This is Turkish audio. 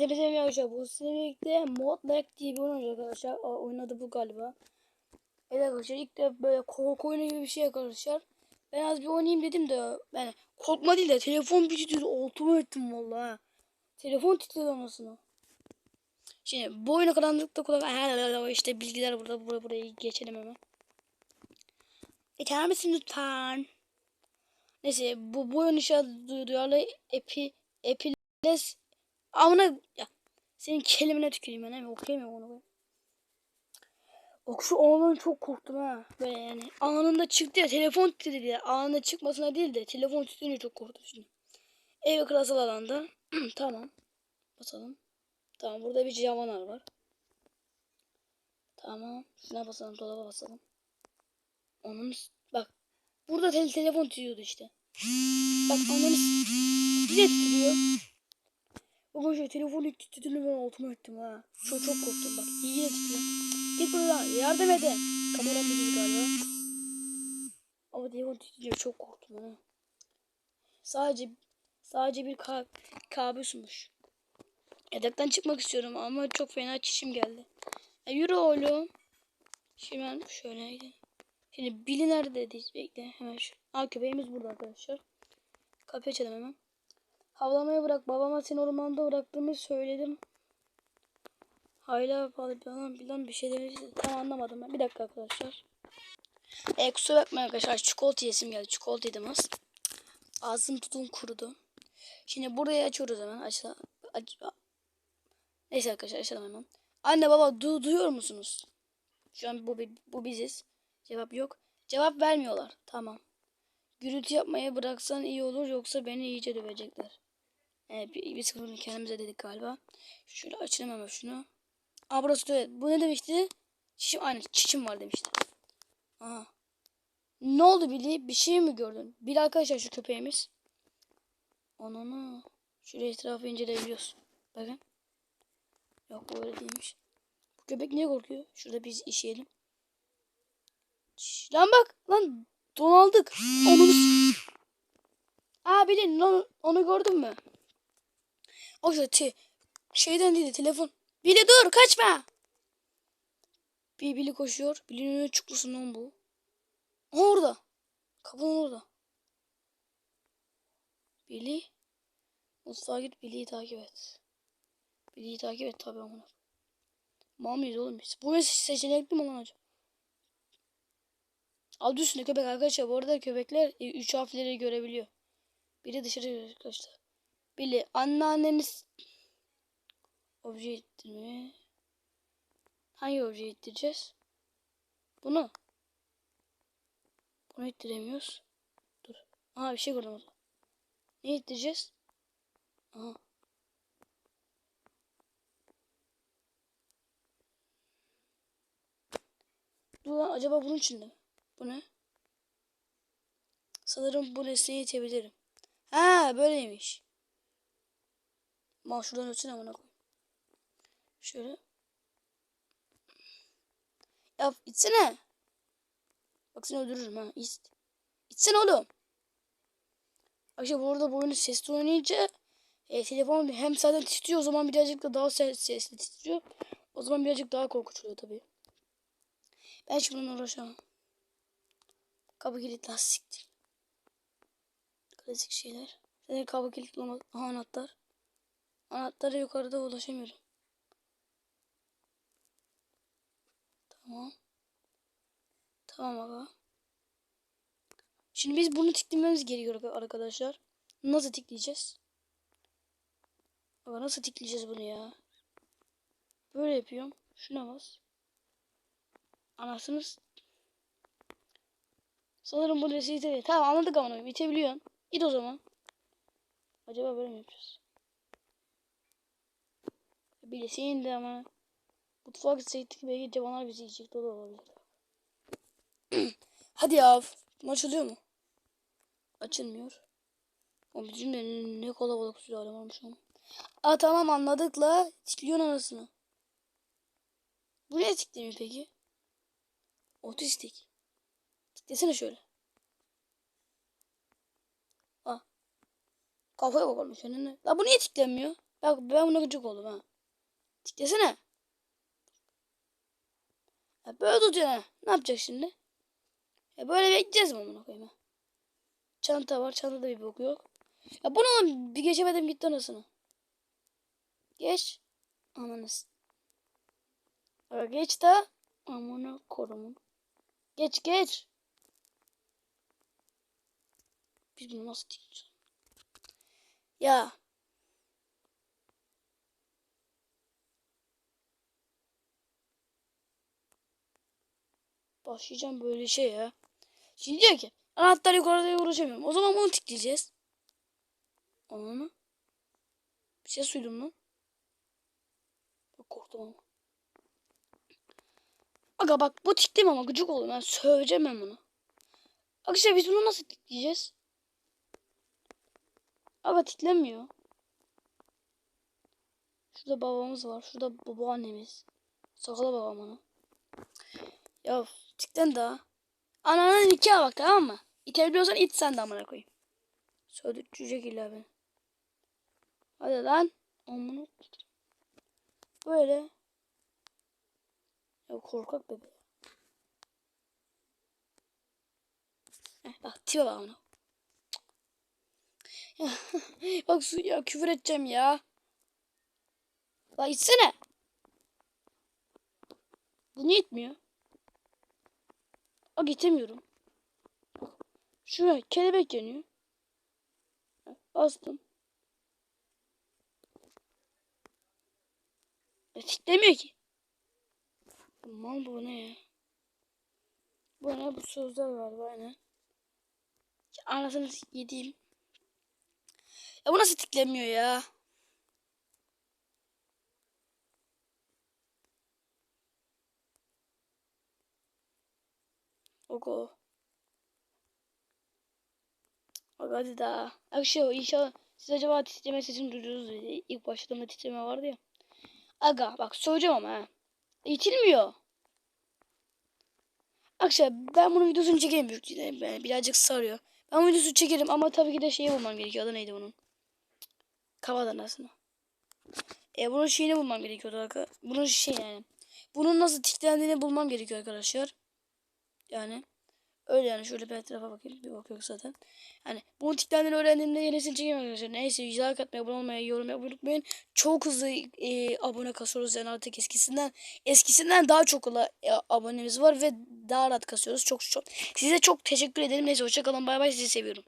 Merhaba arkadaşlar. Bu sizinle birlikte Mod Black diye bir oyun oynayacağız arkadaşlar. Aa, oyunun adı bu galiba. Evet arkadaşlar ilk de böyle korku oyunu gibi bir şey arkadaşlar. Ben az bir oynayayım dedim de yani korkma değil de telefon bir titriyordu. Altıma ettim vallahi. ha. Telefon titredi anasını. Şimdi bu oyuna karanlıkta kulak işte bilgiler burada buraya buraya geçelim hemen. Geçer misin lütfen? Neyse bu bu oyun işe duyarlı epi epiles amına ya senin kelimene tüküreyim ben hemen okuyamıyorum onu. Bak şu andan çok korktum ha. Böyle yani anında çıktı ya telefon titredi ya. Anında çıkmasına değil de telefon titreyince çok korktum şimdi. Ev klasal alanda. tamam. Basalım. Tamam burada bir canavar var. Tamam. Şuna basalım dolaba basalım. Onun bak. Burada tel telefon titriyordu işte. Bak ananı yine titriyor. Şey telefonu ilk titrediğini ben altıma ettim ha. Çok çok korktum bak. Yine titriyor. Git buradan yardım edin. Kameram biziz galiba. Ama telefon titriyor çok korktum ha. Sadece sadece bir ka kabusmuş. Yataktan çıkmak istiyorum ama çok fena çişim geldi. E, yürü oğlum. Şimdi ben şöyle gidelim. Şimdi Billy neredeyiz? Bekle hemen şu. Aa köpeğimiz burada arkadaşlar. Kapıyı açalım hemen. Havlamayı bırak. Babama seni ormanda bıraktığımı söyledim. Hayla falan bilen bir şey demiş. Tam anlamadım ben. Bir dakika arkadaşlar. E, kusura bakmayın arkadaşlar. Çikolata yesim geldi. Çikolata yedim az. Ağzım tutun kurudu. Şimdi burayı açıyoruz hemen. Açla. Aç, Neyse arkadaşlar açalım hemen. Anne baba du duyuyor musunuz? Şu an bu, bu biziz. Cevap yok. Cevap vermiyorlar. Tamam. Gürültü yapmaya bıraksan iyi olur yoksa beni iyice dövecekler. Evet, bir, bir sıkıntı kendimize dedik galiba. Şöyle açalım hemen şunu. Aa burası tuvalet. Bu ne demişti? Çişim aynen çişim var demişti. Aha. Ne oldu Billy? Bir şey mi gördün? Bir arkadaşlar şu köpeğimiz. Ananı. Şöyle etrafı inceleyebiliyoruz. Bakın. Yok bu öyle değilmiş. Bu köpek niye korkuyor? Şurada biz işeyelim. Lan bak lan donaldık. Onu Aa onu, onu gördün mü? O şey şeyden değil telefon. Bili dur kaçma. Bir Bili koşuyor. Bili'nin önüne çıkmasın lan bu. Orada. Kapının orada. Billy. Mutfağa git Billy'yi takip et. Billy'yi takip et tabi amına. Mal mıyız oğlum biz? Bu ne seçenekli mi lan acaba? Adı üstünde köpek arkadaşlar. Bu arada köpekler e, üç harfleri görebiliyor. Biri dışarı arkadaşlar. Billy anneanneniz obje ittirme. Hangi obje ittireceğiz? Bunu. Bunu ittiremiyoruz. Dur. Aha bir şey gördüm orada. Ne ittireceğiz? Aha. Dur lan acaba bunun içinde mi? Bu ne? Sanırım bu nesneyi itebilirim. Ha böyleymiş. Mal şuradan ötsene amına koy. Şöyle. Ya içsene. Bak seni öldürürüm ha. İç. İçsene oğlum. Arkadaşlar bu arada bu oyunu sesli oynayınca e, telefon hem zaten titriyor o zaman birazcık da daha ses, sesli titriyor. O zaman birazcık daha korkunç oluyor tabii. Ben şimdi bununla uğraşamam. Kapı kilit lastiktir. Klasik şeyler. Senin kapı. Aha anahtar. Anahtara yukarıda ulaşamıyorum. Tamam. Tamam aga. Şimdi biz bunu tıklamamız gerekiyor arkadaşlar. Nasıl tıklayacağız? Aga nasıl tıklayacağız bunu ya? Böyle yapıyorum. Şuna bas. Anasınız. Sanırım bu resmi itebiliyor. Tamam anladık ama itebiliyorsun. Git o zaman. Acaba böyle mi yapacağız? Bilesin de ama. Mutfağa gitseydik belki cavanlar bizi yiyecekti o da olabilir. Hadi ya. Bu açılıyor mu? Açılmıyor. O bizim de ne kalabalık sülale varmış ama. Aa tamam anladık la. Tikliyorsun anasını. Bu ne tiklemiyor peki? Otistik. Tiklesene şöyle. Ah. Kafaya bakalım seninle. La bu niye tiklenmiyor? Bak ben buna gıcık oldum ha. Tiklesene. Ya böyle tutuyor ha. Ne yapacak şimdi? Ya böyle bekleyeceğiz mi amına koyayım? Çanta var. Çantada bir bok yok. Ya bunu bir geçemedim gitti anasını. Geç. Ananız. Ya geç de. Amına korumun. Geç geç. Biz bunu nasıl diyeceğiz? Ya. Başlayacağım böyle şey ya. Şimdi diyor ki anahtar yukarıda uğraşamıyorum. O zaman bunu tıklayacağız. Onu Bir şey suydum lan. Korktum ama. Aga bak bu tiklim ama gıcık oldum. Ben söveceğim ben bunu. Arkadaşlar biz bunu nasıl tikleyeceğiz? Aga tiklemiyor. Şurada babamız var. Şurada babaannemiz. Sakalı babam onu. Ya tikten daha. Ananın nikahı bak tamam mı? İtebiliyorsan it sen de amına koyayım. Söldürtecek illa beni. Hadi lan. Amına. Böyle. Ya korkak bebe. Heh, bak tipe bak ona. Bak su ya küfür edeceğim ya. Bak içsene. Bu niye itmiyor? Bak itemiyorum. Şuraya kelebek yanıyor. Bastım. Ya tiklemiyor ki. Aman bu ne ya? Bu ne? Bu sözler galiba ne? Ya anasını yediğim. Ya bu nasıl tiklemiyor ya? Ogo. Bak hadi daha. Akşam inşallah siz acaba titreme sesini duydunuz mu? İlk başladığımda titreme vardı ya. Aga bak söyleyeceğim ama ha. İtilmiyor. Arkadaşlar ben bunun videosunu çekeyim büyük. Yani birazcık sarıyor. Ben bu videosunu çekerim ama tabii ki de şeyi bulmam gerekiyor. Adı neydi bunun? Kavadan aslında. E bunun şeyini bulmam gerekiyordu arkadaşlar. Bunun şey yani. Bunun nasıl tiklendiğini bulmam gerekiyor arkadaşlar. Yani. Öyle yani şöyle bir etrafa bakayım. Bir bakıyoruz zaten. Hani bunu tiklendiğini öğrendiğimde yenisini çekeyim arkadaşlar. Neyse like atmayı, abone olmayı, yorum yapmayı unutmayın. Çok hızlı e, abone kasıyoruz yani artık eskisinden. Eskisinden daha çok e, abonemiz var ve daha rahat kasıyoruz. Çok çok. Size çok teşekkür ederim. Neyse hoşçakalın. Bay bay. Sizi seviyorum.